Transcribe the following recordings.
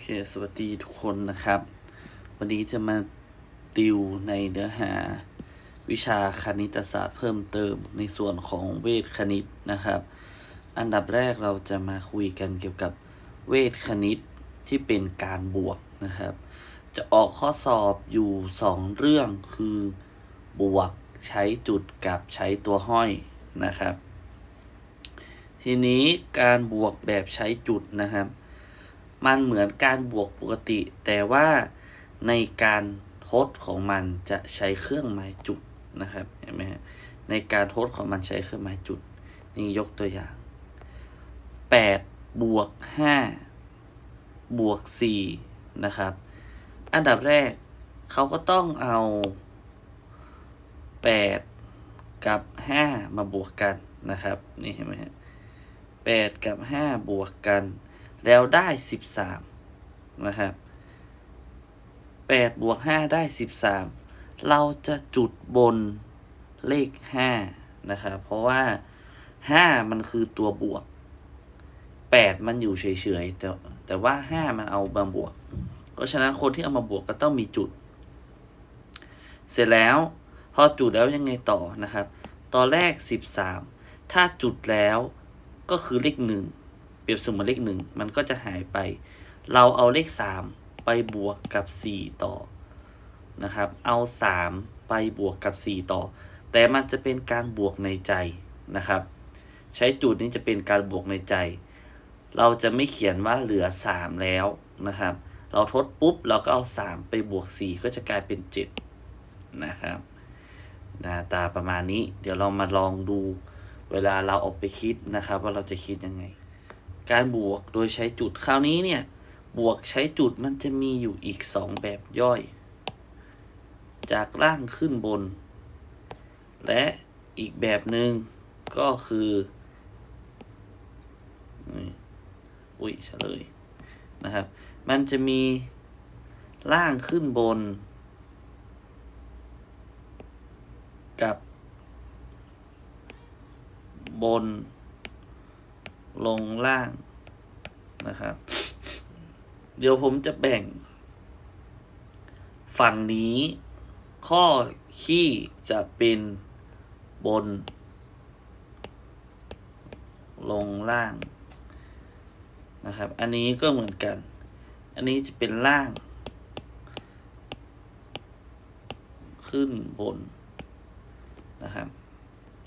อเค สวัสดีทุกคนนะครับ วันนี้จะมาติวในเนื้อหาวิชาคณิตศาสตร์เพิ่มเติมในส่วนของเวทคณิตนะครับ อันดับแรกเราจะมาคุยกันเกี่ยวกับเวทคณิตที่เป็นการบวกนะครับ จะออกข้อสอบอยู่สองเรื่องคือบวกใช้จุดกับใช้ตัวห้อยนะครับ ทีนี้การบวกแบบใช้จุดนะครับ มันเหมือนการบวกปกติ แต่ว่าในการทดของมันจะใช้เครื่องหมายจุดนะครับเห็นไหมฮะในการทดของมันใช้เครื่องหมายจุด นี่ยกตัวอย่างแปดบวกห้าบวกสี่นะครับ อันดับแรกเขาก็ต้องเอาแปดกับห้ามาบวกกันนะครับ นี่เห็นไหมฮะแปดกับห้าบวกกัน แล้วได้สิบสามนะครับแปดบวกห้าได้สิบสามเราจะจุดบนเลขห้านะครับเพราะว่าห้ามันคือตัวบวกแปดมันอยู่เฉยๆแต่แต่ว่าห้ามันเอามาบวก เพราะฉะนั้นคนที่เอามาบวกก็ต้องมีจุด เสร็จแล้ว พอจุดแล้วยังไงต่อนะครับ ตอนแรกสิบสามถ้าจุดแล้วก็คือเลขหนึ่ง รียบเสมือนเลขหนึ่งมันก็จะหายไป เราเอาเลขสามไปบวกกับสี่ต่อนะครับ เอาสามไปบวกกับสี่ต่อ แต่มันจะเป็นการบวกในใจนะครับ ใช้จุดนี้จะเป็นการบวกในใจ เราจะไม่เขียนว่าเหลือสามแล้วนะครับ เราทดปุ๊บเราก็เอาสามไปบวกสี่ก็จะกลายเป็นเจ็ดนะครับหน้าตาประมาณนี้ เดี๋ยวเรามาลองดูเวลาเราเอาไปคิดนะครับ ว่าเราจะคิดยังไง การบวกโดยใช้จุดคราวนี้เนี่ย บวกใช้จุดมันจะมีอยู่อีกสองแบบย่อย จากล่างขึ้นบน และอีกแบบหนึ่งก็คืออุ้ยเฉลยนะครับ มันจะมีล่างขึ้นบน กับบน ลงล่างนะครับ เดี๋ยวผมจะแบ่ง ฝั่งนี้ ข้อขี้จะเป็นบน ลงล่างนะครับ อันนี้ก็เหมือนกัน อันนี้จะเป็นล่าง ขึ้นบนนะครับ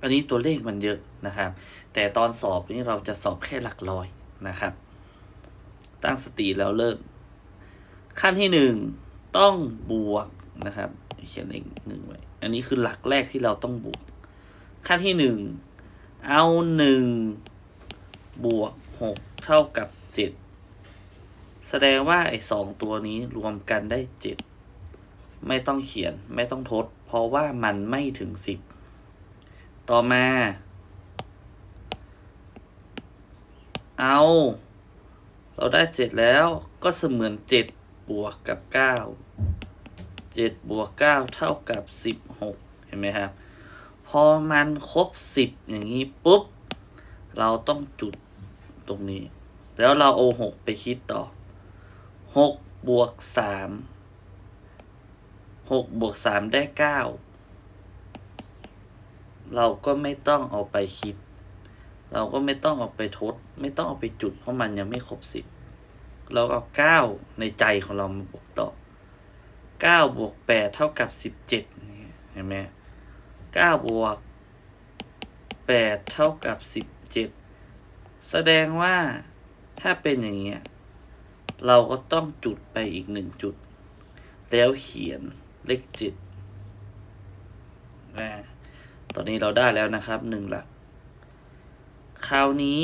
อันนี้ตัวเลขมันเยอะนะครับ แต่ตอนสอบนี่เราจะสอบแค่หลักร้อยนะครับ ตั้งสติแล้วเริ่ม ขั้นที่หนึ่งต้องบวกนะครับเขียนเลขหนึ่งไว้อันนี้คือหลักแรกที่เราต้องบวก ขั้นที่หนึ่งเอาหนึ่งบวกหกเท่ากับเจ็ดแสดงว่าไอ้สองตัวนี้รวมกันได้เจ็ดไม่ต้องเขียนไม่ต้องทด เพราะว่ามันไม่ถึงสิบต่อมา เอา เราได้เจ็ดแล้วก็เสมือนเจ็ดบวกกับเก้าเจ็ดบวกเก้าเท่ากับสิบหกเห็นไหมครับ พอมันครบสิบอย่างนี้ปุ๊บ เราต้องจุดตรงนี้ แล้วเราเอาหกไปคิดต่อหกบวกสามหกบวกสามได้เก้าเราก็ไม่ต้องเอาไปคิด เราก็ไม่ต้องเอาไปทด ไม่ต้องเอาไปจุด เพราะมันยังไม่ครบสิบเราเอาเก้าในใจของเรามาบวกต่อเก้าบวกแปดเท่ากับสิบเจ็ดเห็นไหมเก้าบวกแปดเท่ากับสิบเจ็ดแสดงว่าถ้าเป็นอย่างเงี้ยเราก็ต้องจุดไปอีกหนึ่งจุด แล้วเขียนเลขเจ็ดอ่าตอนนี้เราได้แล้วนะครับหนึ่งหลัก ราวนี้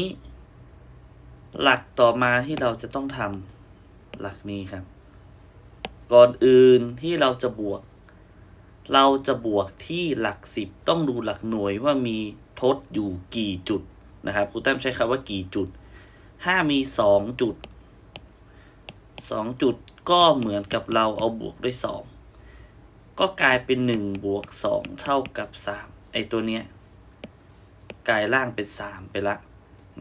หลักต่อมาที่เราจะต้องทำหลักนี้ครับ ก่อนอื่นที่เราจะบวก เราจะบวกที่หลักสิบต้องดูหลักหน่วยว่ามีทดอยู่กี่จุดนะครับครูแต้มใช้คำว่ากี่จุด ถ้ามีสองจุดสองจุดก็เหมือนกับเราเอาบวกด้วยสองก็กลายเป็นหนึ่งบวกสองเท่ากับสามไอตัวเนี้ย กลายร่างเป็นสามไปละ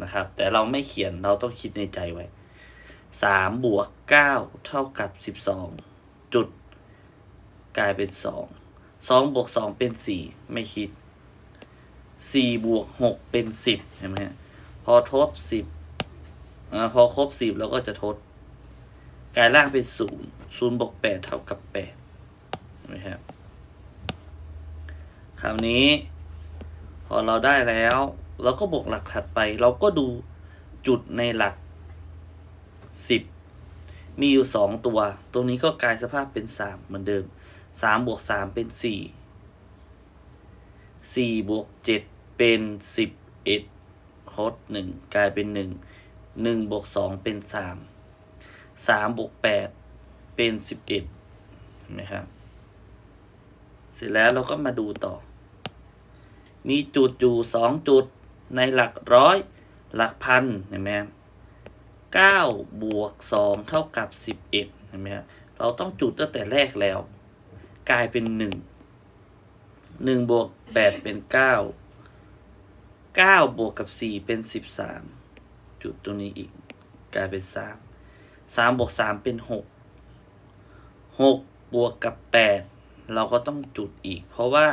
นะครับ แต่เราไม่เขียนเราต้องคิดในใจไว้สามบวกเก้าเท่ากับสิบสองจุด กลายเป็นสองสองบวกสองเป็นสี่ไม่คิดสี่บวกหกเป็นสิบเห็นไหมฮะพอทดสิบพอครบสิบเราก็จะทด กลายล่างเป็นศูนย์ศูนย์บวกแปดเท่ากับแปดเห็นไหมครับคราวนี้ พอเราได้แล้ว เราก็บวกหลักถัดไป เราก็ดูจุดในหลักสิบมีอยู่สองตัว ตรงนี้ก็กลายสภาพเป็นสามเหมือนเดิมสามบวกสามเป็นสี่สี่บวกเจ็ดเป็นสิบเอ็ดทดหนึ่งกลายเป็นหนึ่งหนึ่งบวกสองเป็นสามสามบวกแปดเป็นสิบเอ็ดเห็นไหมครับ เสร็จแล้วเราก็มาดูต่อ มีจุดอยู่สองจุดในหลักร้อย หลักพันเห็นไหมเก้าบวกสองเท่ากับสิบเอ็ดเห็นไหมครับเราต้องจุดตั้งแต่แรกแล้ว กลายเป็นหนึ่งหนึ่งบวกแปดเป็นเก้าเก้าบวกกับสี่เป็นสิบสามจุดตรงนี้อีก กลายเป็นสามสามบวกสามเป็นหกหกบวกกับแปดเราก็ต้องจุดอีก เพราะว่า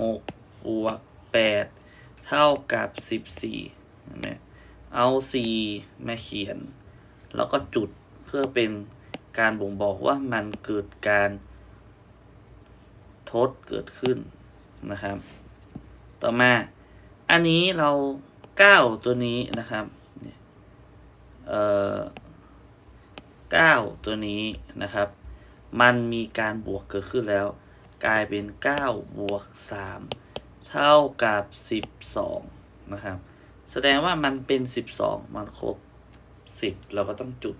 หก บวกแปดเท่ากับสิบสี่เห็นไหมเอาสี่มาเขียน แล้วก็จุดเพื่อเป็นการบ่งบอกว่ามันเกิดการทดเกิดขึ้นนะครับ ต่อมาอันนี้เราเก้าตัวนี้นะครับเอ่อเก้าตัวนี้นะครับ มันมีการบวกเกิดขึ้นแล้ว กลายเป็นเก้าบวกสาม เท่ากับสิบสองนะครับ แสดงว่ามันเป็นสิบสองมันครบสิบเราก็ต้องจุด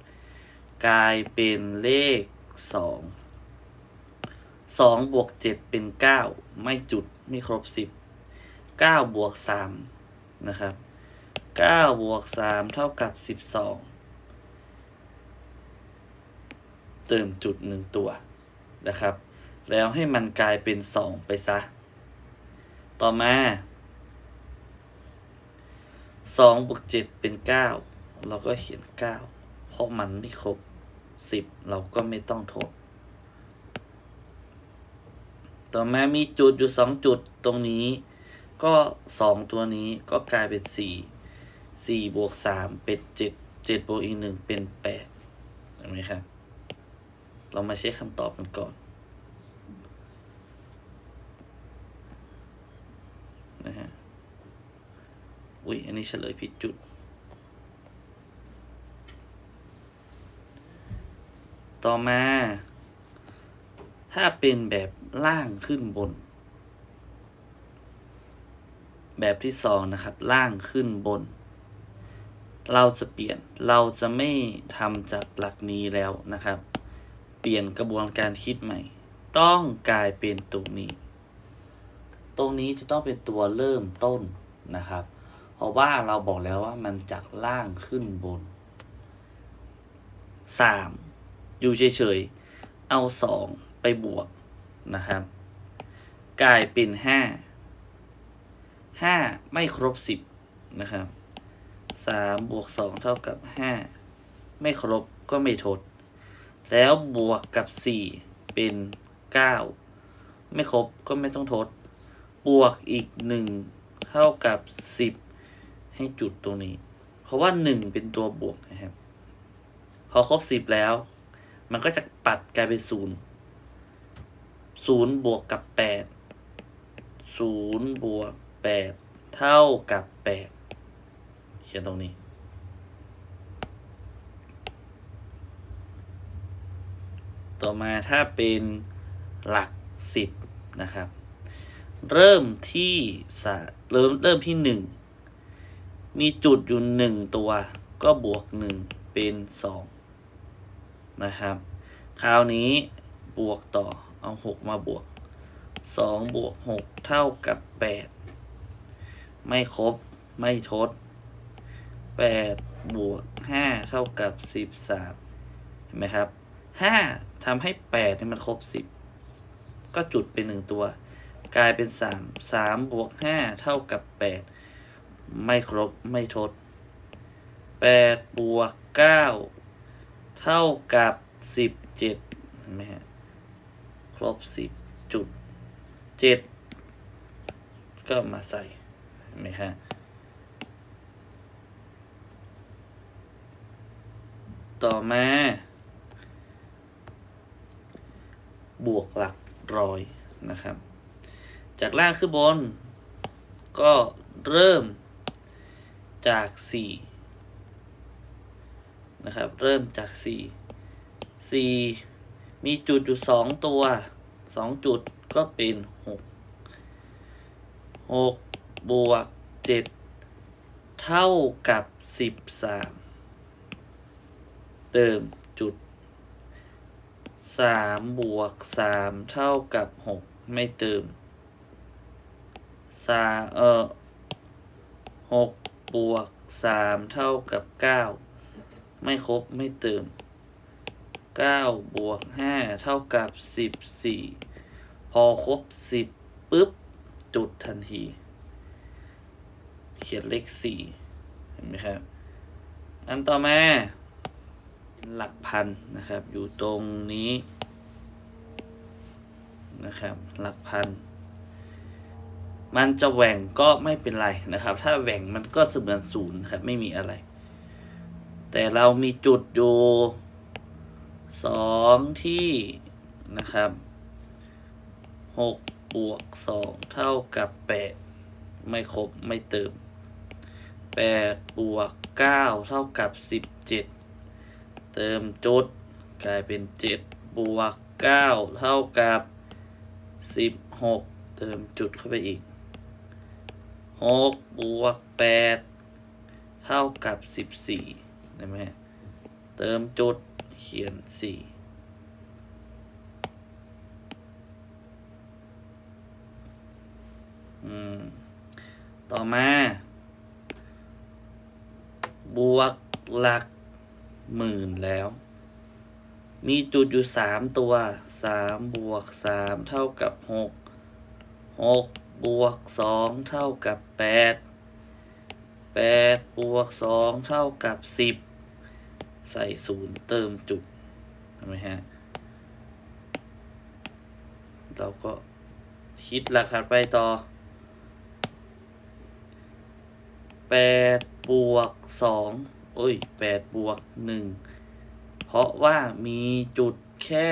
กลายเป็นเลขสองสองบวกเจ็ดเป็นเก้าไม่จุดไม่ครบสิบเก้าบวกสามนะครับเก้าบวกสามเท่ากับสิบสองเติมจุดหนึ่งตัวนะครับ แล้วให้มันกลายเป็นสองไปซะ ต่อมาสองบวกเจ็ดเป็นเก้าเราก็เขียนเก้าเพราะมันไม่ครบสิบเราก็ไม่ต้องทดต่อมามีจุดอยู่สองจุดตรงนี้ ก็สองตัวนี้ก็กลายเป็นสี่สี่บวกสามเป็นเจ็ดเจ็ดบวกอีกหนึ่งเป็นแปดเห็นไหมครับ เรามาเช็คคำตอบกันก่อน นะฮะ อุ้ยอันนี้เฉลยผิดจุด ต่อมา ถ้าเป็นแบบล่างขึ้นบน แบบที่สองนะครับ ล่างขึ้นบน เราจะเปลี่ยน เราจะไม่ทำจากหลักนี้แล้วนะครับ เปลี่ยนกระบวนการคิดใหม่ ต้องกลายเป็นตรงนี้ ตรงนี้จะต้องเป็นตัวเริ่มต้นนะครับ เพราะว่าเราบอกแล้วว่ามันจากล่างขึ้นบนสามอยู่เฉยๆ เอาสองไปบวกนะครับ กลายเป็นห้าห้าไม่ครบสิบนะครับสามบวกสองเท่ากับห้าไม่ครบก็ไม่ทด แล้วบวกกับสี่เป็นเก้าไม่ครบก็ไม่ต้องทด บวกอีกหนึ่งเท่ากับสิบให้จุดตรงนี้ เพราะว่าหนึ่งเป็นตัวบวกนะครับ พอครบสิบแล้ว มันก็จะปัดกลายเป็นศูนย์ศูนย์บวกกับแปดศูนย์บวกแปดเท่ากับแปดเขียนตรงนี้ต่อมาถ้าเป็นหลักสิบนะครับ เริ่มที่สะเริ่มเริ่มที่หนึ่งมีจุดอยู่หนึ่งตัว ก็บวกหนึ่งเป็นสองนะครับ คราวนี้บวกต่อเอาหกมาบวกสองบวกหกเท่ากับแปดไม่ครบไม่ทดแปดบวกห้าเท่ากับสิบสามเห็นไหมครับห้าทำให้แปดให้มันครบสิบก็จุดเป็นหนึ่งตัว กลายเป็นสามสามบวกห้าเท่ากับแปดไม่ครบไม่ทดแปดบวกเก้าเท่ากับสิบเจ็ดเห็นไหมฮะครบสิบจุดเจ็ดก็มาใส่เห็นไหมฮะต่อมา บวกหลักร้อยนะครับ จากล่างขึ้นบน ก็เริ่มจากสี่นะครับ เริ่มจากสี่สี่มีจุดอยู่สองตัวสองจุดก็เป็นหกหกบวกเจ็ดเท่ากับสิบสามเติมจุดสามบวกสามเท่ากับหกไม่เติม สาเออหกบวกสามเท่ากับเก้าไม่ครบไม่เติมเก้าบวกห้าเท่ากับสิบสี่พอครบสิบปุ๊บ จุดทันที เขียนเลขสี่เห็นไหมครับ อันต่อมาหลักพันนะครับ อยู่ตรงนี้นะครับ หลักพัน มันจะแหว่งก็ไม่เป็นไรนะครับ ถ้าแหว่งมันก็เสมือนศูนย์ครับ ไม่มีอะไร แต่เรามีจุดอยู่สองที่นะครับหกบวกสองเท่ากับแปดไม่ครบไม่เติมแปดบวกเก้าเท่ากับสิบเจ็ดเติมจุดกลายเป็นเจ็ดบวกเก้าเท่ากับสิบหกเติมจุดเข้าไปอีก หกบวกแปดเท่ากับสิบสี่ได้ไหมเติมจุดเขียนสี่อืมต่อมา บวกหลักหมื่นแล้ว มีจุดอยู่สามตัวสามบวกสามเท่ากับหกหก บวกสองเท่ากับแปดแปดบวกสองเท่ากับสิบใส่ศูนย์เติมจุดเห็นไมฮะ เราก็คิดหลักถัดไปต่อแปดบวกสองโอ้ยแปดบวกหนึ่งเพราะว่ามีจุดแค่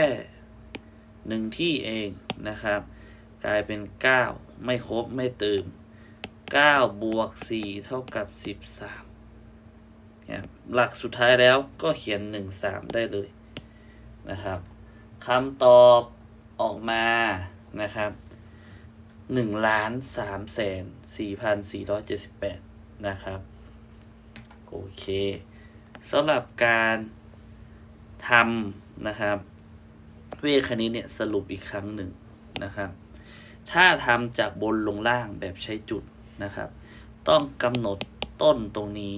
หนึ่งที่เองนะครับ กลายเป็นเก้า ไม่ครบไม่เติมเก้าบวกสี่เท่ากับสิบสามครับหลักสุดท้ายแล้วก็เขียนหนึ่งสามได้เลยนะครับคำตอบออกมานะครับหนึ่งล้านสามแสนสี่พันสี่ร้อยเจ็ดสิบแปดนะครับ โอเคสำหรับการทำนะครับ เวคณิตเนี่ยสรุปอีกครั้งหนึ่งนะครับ ถ้าทำจากบนลงล่างแบบใช้จุดนะครับ ต้องกำหนดต้นตรงนี้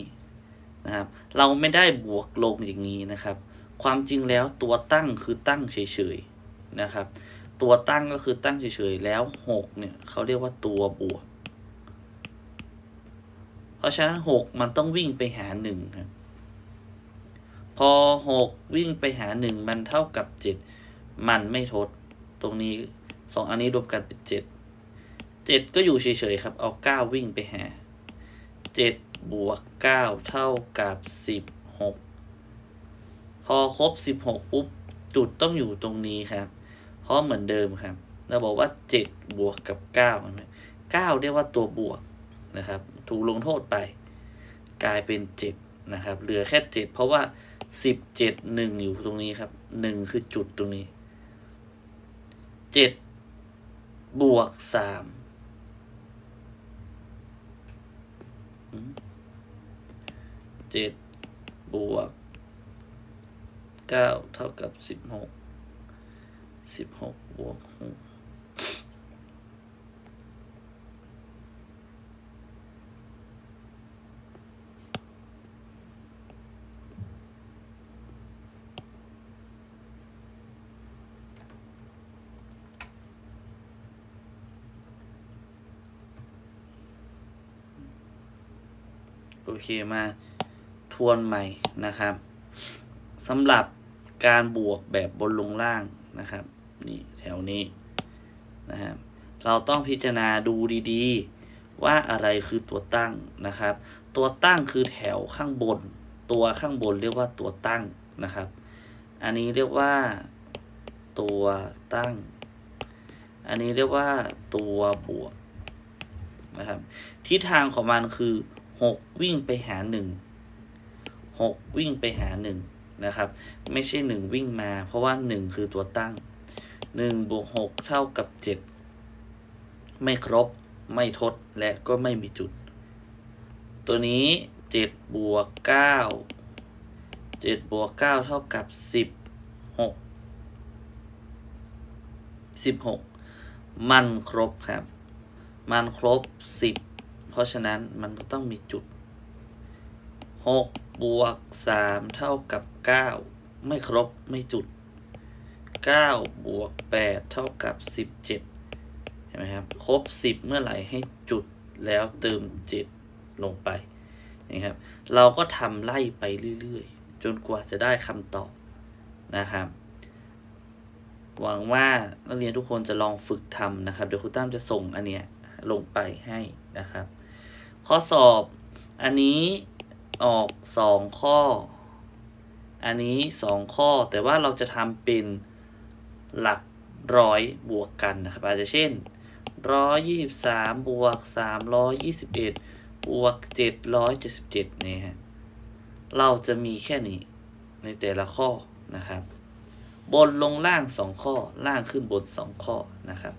นะครับ เราไม่ได้บวกลงอย่างนี้นะครับ ความจริงแล้วตัวตั้งคือตั้งเฉยๆนะครับ ตัวตั้งก็คือตั้งเฉยๆแล้วหกเนี่ยเขาเรียกว่าตัวบวก เพราะฉะนั้นหกมันต้องวิ่งไปหาหนึ่งครับพอหกวิ่งไปหาหนึ่งมันเท่ากับเจ็ดมันไม่ทด ตรงนี้ สองอันนี้รวมกันเป็นเจ็ดเจ็ดก็อยู่เฉยๆครับ เอาเก้าวิ่งไปหาเจ็ดบวกเก้าเท่ากับสิบหกพอครบสิบหกปุ๊บ จุดต้องอยู่ตรงนี้ครับเพราะเหมือนเดิมครับ เราบอกว่าเจ็ดบวกกับเก้าใช่ไหมเก้าเรียกว่าตัวบวกนะครับ ถูกลงโทษไป กลายเป็นเจ็ดนะครับ เหลือแค่เจ็ดเพราะว่าสิบเจ็ดหนึ่งอยู่ตรงนี้ครับหนึ่งคือจุดตรงนี้เจ็ด บวกสามเจ็ดบวกเก้าเท่ากับสิบหกสิบหกบวกหก เคมาทวนใหม่นะครับสำหรับการบวกแบบบนลงล่างนะครับนี่แถวนี้นะครับเราต้องพิจารณาดูดีๆ ว่าอะไรคือตัวตั้งนะครับ ตัวตั้งคือแถวข้างบน ตัวข้างบนเรียกว่าตัวตั้งนะครับ อันนี้เรียกว่าตัวตั้ง อันนี้เรียกว่าตัวบวกนะครับทิศทางของมันคือ หกวิ่งไปหาหนึ่งหกวิ่งไปหาหนึ่งนะครับ ไม่ใช่หนึ่งวิ่งมา เพราะว่าหนึ่งคือตัวตั้งหนึ่งบวกหกเท่ากับเจ็ดไม่ครบไม่ทดและก็ไม่มีจุด ตัวนี้เจ็ดบวกเก้าเจ็ดบวกเก้าเท่ากับสิบหกสิบหกมันครบครับ มันครบสิบ เพราะฉะนั้นมันก็ต้องมีจุดหกบวกสามเท่ากับเก้าไม่ครบไม่จุดเก้าบวกแปดเท่ากับสิบเจ็ดเห็นไหมครับ ครบสิบเมื่อไหร่ให้จุดแล้วเติมเจ็ดลงไปนะครับ เราก็ทำไล่ไปเรื่อยๆ จนกว่าจะได้คำตอบนะครับ หวังว่านักเรียนทุกคนจะลองฝึกทำนะครับ เดี๋ยวครูตั้มจะส่งอันเนี้ยลงไปให้นะครับ ข้อสอบ อันนี้ออกสองข้อ อันนี้สองข้อ แต่ว่าเราจะทำเป็นหลักร้อยบวกกันนะครับ อาจจะเช่นร้อยยี่สิบสามบวกสามร้อยยี่สิบเอ็ดบวกเจ็ดร้อยเจ็ดสิบเจ็ดเนี่ยฮะเราจะมีแค่นี้ในแต่ละข้อนะครับ บนลงล่างสองข้อ ล่างขึ้นบนสองข้อนะครับ